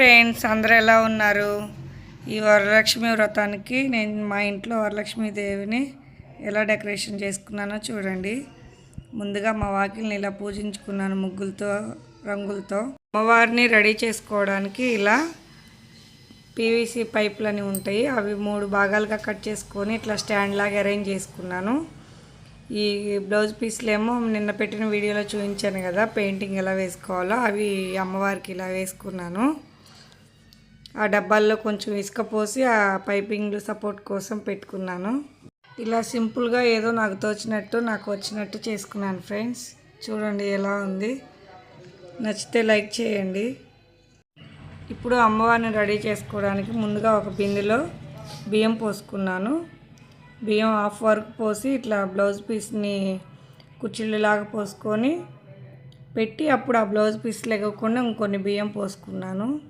Friends అందరూ ఎలా ఉన్నారు? ఈ వరలక్ష్మి వ్రతానికి నేను మా ఇంట్లో వరలక్ష్మి దేవిని ఎలా డెకరేషన్ చేసుకున్నానో చూడండి. ముందుగా మా వాకిల్ని ఇలా పూజించుకున్నాను ముగ్గులతో రంగులతో. అమ్మవారిని రెడీ చేసుకోవడానికి ఇలా పీవీసీ పైపులని ఉంటాయి. అవి మూడు భాగాలుగా కట్ చేసుకొని ఇట్లా స్టాండ్ లాగా అరేంజ్ చేసుకున్నాను. ఈ బ్లౌజ్ పీస్లు ఏమో నిన్న పెట్టిన వీడియోలో చూపించాను కదా పెయింటింగ్ ఎలా వేసుకోవాలో అవి అమ్మవారికి ఇలా వేసుకున్నాను. ఆ డబ్బాల్లో కొంచెం ఇసుక పోసి ఆ పైపింగ్ సపోర్ట్ కోసం పెట్టుకున్నాను. ఇలా సింపుల్గా ఏదో నాకు తోచినట్టు నాకు వచ్చినట్టు చేసుకున్నాను ఫ్రెండ్స్. చూడండి ఎలా ఉంది. నచ్చితే లైక్ చేయండి. ఇప్పుడు అమ్మవారిని రెడీ చేసుకోవడానికి ముందుగా ఒక బిందెలో బియ్యం పోసుకున్నాను. బియ్యం హాఫ్ వరకు పోసి ఇట్లా బ్లౌజ్ పీస్ని కుర్చీలాగా పోసుకొని పెట్టి అప్పుడు ఆ బ్లౌజ్ పీస్ లెగకుండా ఇంకొన్ని బియ్యం పోసుకున్నాను.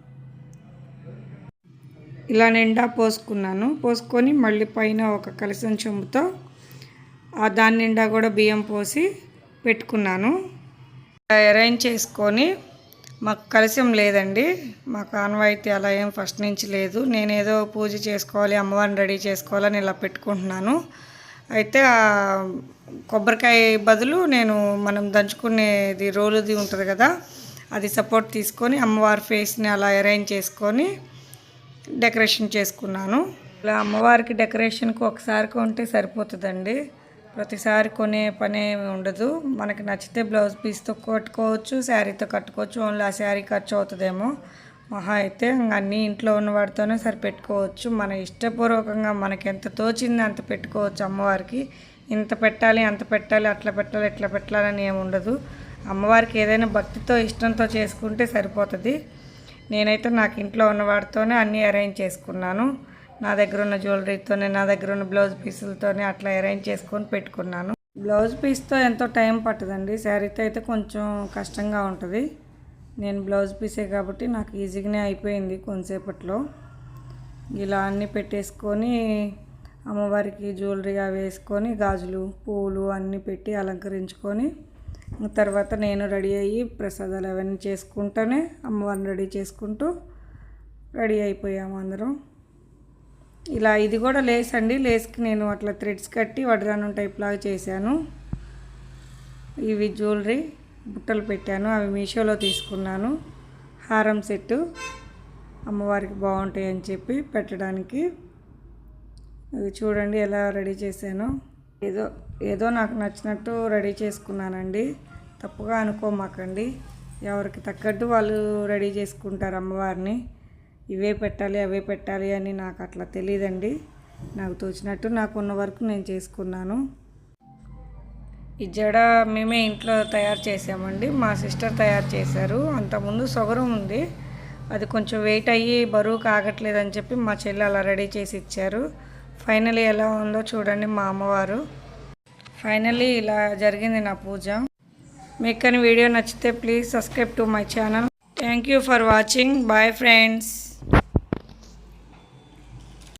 ఇలా నిండా పోసుకున్నాను. పోసుకొని మళ్ళీ పైన ఒక కలిసిన చెంబుతో ఆ దాని నిండా కూడా బియ్యం పోసి పెట్టుకున్నాను. అరేంజ్ చేసుకొని మాకు కలిసం లేదండి. మాకు ఆనవాయితీ అలా ఏం ఫస్ట్ నుంచి లేదు. నేనేదో పూజ చేసుకోవాలి అమ్మవారిని రెడీ చేసుకోవాలని ఇలా పెట్టుకుంటున్నాను. అయితే కొబ్బరికాయ బదులు నేను మనం దంచుకునేది రోలుది ఉంటుంది కదా అది సపోర్ట్ తీసుకొని అమ్మవారి ఫేస్ని అలా అరేంజ్ చేసుకొని డెకరేషన్ చేసుకున్నాను. ఇలా అమ్మవారికి డెకరేషన్కి ఒకసారి కొంటే సరిపోతుందండి. ప్రతిసారి కొనే పని ఉండదు. మనకి నచ్చితే బ్లౌజ్ పీస్తో కట్టుకోవచ్చు శారీతో కట్టుకోవచ్చు ఓన్లీ ఆ శారీ ఖర్చు అవుతుందేమో. మహా అయితే అన్నీ ఇంట్లో ఉన్న వాటితోనే సరిపెట్టుకోవచ్చు. మన ఇష్టపూర్వకంగా మనకి ఎంత తోచింది అంత పెట్టుకోవచ్చు అమ్మవారికి. ఇంత పెట్టాలి అంత పెట్టాలి అట్లా పెట్టాలి ఇట్లా పెట్టాలని ఏమి ఉండదు. అమ్మవారికి ఏదైనా భక్తితో ఇష్టంతో చేసుకుంటే సరిపోతుంది. నేనైతే నాకు ఇంట్లో ఉన్న వాటితోనే అన్నీ అరేంజ్ చేసుకున్నాను. నా దగ్గర ఉన్న జ్యువెలరీతోనే నా దగ్గర ఉన్న బ్లౌజ్ పీసులతోనే అట్లా అరేంజ్ చేసుకొని పెట్టుకున్నాను. బ్లౌజ్ పీస్తో ఎంతో టైం పట్టదండి. శారీతో అయితే కొంచెం కష్టంగా ఉంటుంది. నేను బ్లౌజ్ పీసే కాబట్టి నాకు ఈజీగానే అయిపోయింది కొంతసేపట్లో. ఇలా అన్నీ పెట్టేసుకొని అమ్మవారికి జ్యువెలరీ అవి వేసుకొని గాజులు పూలు అన్నీ పెట్టి అలంకరించుకొని తర్వాత నేను రెడీ అయ్యి ప్రసాదాలు అవన్నీ చేసుకుంటూనే అమ్మవారిని రెడీ చేసుకుంటూ రెడీ అయిపోయాము అందరం. ఇలా ఇది కూడా లేస్ అండి. లేస్కి నేను అట్లా థ్రెడ్స్ కట్టి వడ్రానం టైప్ లాగా చేశాను. ఇవి జ్యువెలరీ బుట్టలు పెట్టాను. అవి మీషోలో తీసుకున్నాను. హారం సెట్టు అమ్మవారికి బాగుంటాయి అని చెప్పి పెట్టడానికి. చూడండి ఎలా రెడీ చేశాను. ఏదో ఏదో నాకు నచ్చినట్టు రెడీ చేసుకున్నానండి. తప్పుగా అనుకోమాకండి. ఎవరికి తగ్గట్టు వాళ్ళు రెడీ చేసుకుంటారు అమ్మవారిని. ఇవే పెట్టాలి అవే పెట్టాలి అని నాకు అట్లా తెలియదండి నాకు తోచినట్టు నాకు ఉన్న వరకు నేను చేసుకున్నాను. ఈ జడ మేమే ఇంట్లో తయారు చేసామండి. మా సిస్టర్ తయారు చేశారు. అంతకుముందు సొగరం ఉంది. అది కొంచెం వెయిట్ అయ్యి బరువు కాగట్లేదని చెప్పి మా చెల్లి అలా రెడీ చేసి ఇచ్చారు. ఫైనలీ ఎలా ఉందో చూడండి మా అమ్మవారు. ఫైనలీ ఇలా జరిగింది నా పూజ. మీకు కానీ వీడియో నచ్చితే please subscribe to my channel. Thank you for watching. Bye friends.